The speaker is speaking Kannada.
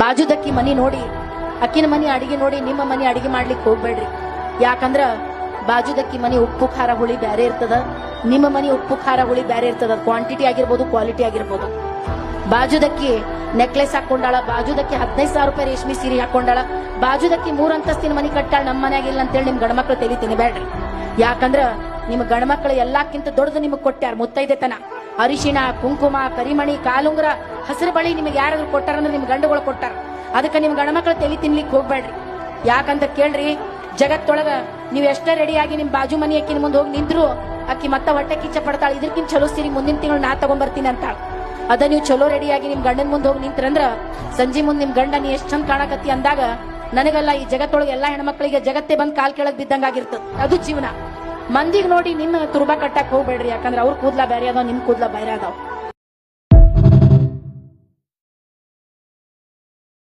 ಬಾಜುದಕ್ಕಿ ಮನಿ ನೋಡಿ, ಅಕ್ಕಿನ ಮನಿ ಅಡಿಗೆ ನೋಡಿ, ನಿಮ್ಮ ಮನಿ ಅಡಿಗೆ ಮಾಡ್ಲಿಕ್ಕೆ ಹೋಗ್ಬೇಡ್ರಿ. ಯಾಕಂದ್ರ ಬಾಜುದಕ್ಕಿ ಮನಿ ಉಪ್ಪು, ಖಾರ, ಹುಳಿ ಬ್ಯಾರೆ ಇರ್ತದ. ನಿಮ್ಮ ಮನಿ ಉಪ್ಪು, ಖಾರ, ಹುಳಿ ಬ್ಯಾರೆ ಇರ್ತದ. ಕ್ವಾಂಟಿಟಿ ಆಗಿರ್ಬೋದು ಕ್ವಾಲಿಟಿ ಆಗಿರ್ಬೋದು. ಬಾಜುದಕ್ಕಿ ನೆಕ್ಲೆಸ್ ಹಾಕೊಂಡಾಳ, ಬಾಜುದಕ್ಕಿ ಹದಿನೈದು ಸಾವಿರ ರೂಪಾಯಿ ರೇಷ್ಮೆ ಸೀರೆ ಹಾಕೊಂಡಾಳ, ಬಾಜುದಕ್ಕಿ ಮೂರ್ ಅಂತಸ್ತಿನ ಮನಿ ಕಟ್ಟಾಳ, ನಮ್ಮ ಮನೆಯಾಗಿಲ್ಲ ಅಂತೇಳಿ ನಿಮ್ ಗಂಡ್ಮಕ್ಳು ತಲೆ ಬೇಡ್ರಿ ಯಾಕಂದ್ರ ನಿಮ್ ಗಂಡ್ಮಕ್ಳು ಎಲ್ಲಕ್ಕಿಂತ ದೊಡ್ಡದು ನಿಮಗ್ ಕೊಟ್ಟಾರ ಮುತ್ತೈದೆತನ. ಅರಿಶಿಣ, ಕುಂಕುಮ, ಕರಿಮಣಿ, ಕಾಲುಂಗ್ರ ಹಸಿರು ಬಳಿ ನಿಮಗೆ ಯಾರಾದ್ರೂ ಕೊಟ್ಟಾರಂದ್ರೆ ನಿಮ್ ಗಂಡುಗಳು ಕೊಟ್ಟಾರ. ಅದಕ್ಕೆ ನಿಮ್ ಗಂಡ್ಮಕ್ಳು ತಲೆ ತಿನ್ಲಿಕ್ಕೆ ಹೋಗ್ಬೇಡ್ರಿ. ಯಾಕಂತ ಕೇಳ್ರಿ, ಜಗತ್ತೊಳಗ ನೀವ್ ಎಷ್ಟೇ ರೆಡಿಯಾಗಿ ನಿಮ್ ಬಾಜು ಮನೆ ಅಕ್ಕಿನ ಮುಂದೆ ಹೋಗಿ ನಿಂದ್ರು ಅಕ್ಕಿ ಮತ್ತ ಹೊಟ್ಟೆ ಕಿಚ್ಚ ಪಡ್ತಾಳೆ ಇದಕ್ಕಿಂತ ಚಲೋ ಸಿರಿ ಮುಂದಿನ ತಿಂಗಳು ನಾ ತಗೊಂಡ್ಬರ್ತೀನಿ ಅಂತಾಳ. ಅದ ನೀವು ಚಲೋ ರೆಡಿಯಾಗಿ ನಿಮ್ ಗಂಡನ ಮುಂದೆ ಹೋಗಿ ನಿಂತ್ರಂದ್ರ ಸಂಜೆ ಮುಂದೆ ನಿಮ್ ಗಂಡ ನೀ ಎಷ್ಟ್ ಚಂದ ಕಾಣಕತ್ತಿ ಅಂದಾಗ ನನಗಲ್ಲ ಈ ಜಗತ್ತೊಳಗೆ ಎಲ್ಲಾ ಹೆಣ್ಮಕ್ಳಿಗೆ ಜಗತ್ತೇ ಬಂದ್ ಕಾಲ್ ಕೆಳಗ್ ಬಿದ್ದಂಗಾಗಿರ್ತದ. ಅದು ಜೀವನ. ಮಂದಿಗ್ ನೋಡಿ ನಿಮ್ಮ ತುರ್ಬಾ ಕಟ್ಟಕ್ ಹೋಗ್ಬೇಡ್ರಿ, ಯಾಕಂದ್ರೆ ಅವ್ರ ಕೂದ್ಲ ಬೇರೆ ಅದಾವ, ನಿನ್ ಕೂದ್ಲ ಬೇರೆ ಅದಾವ.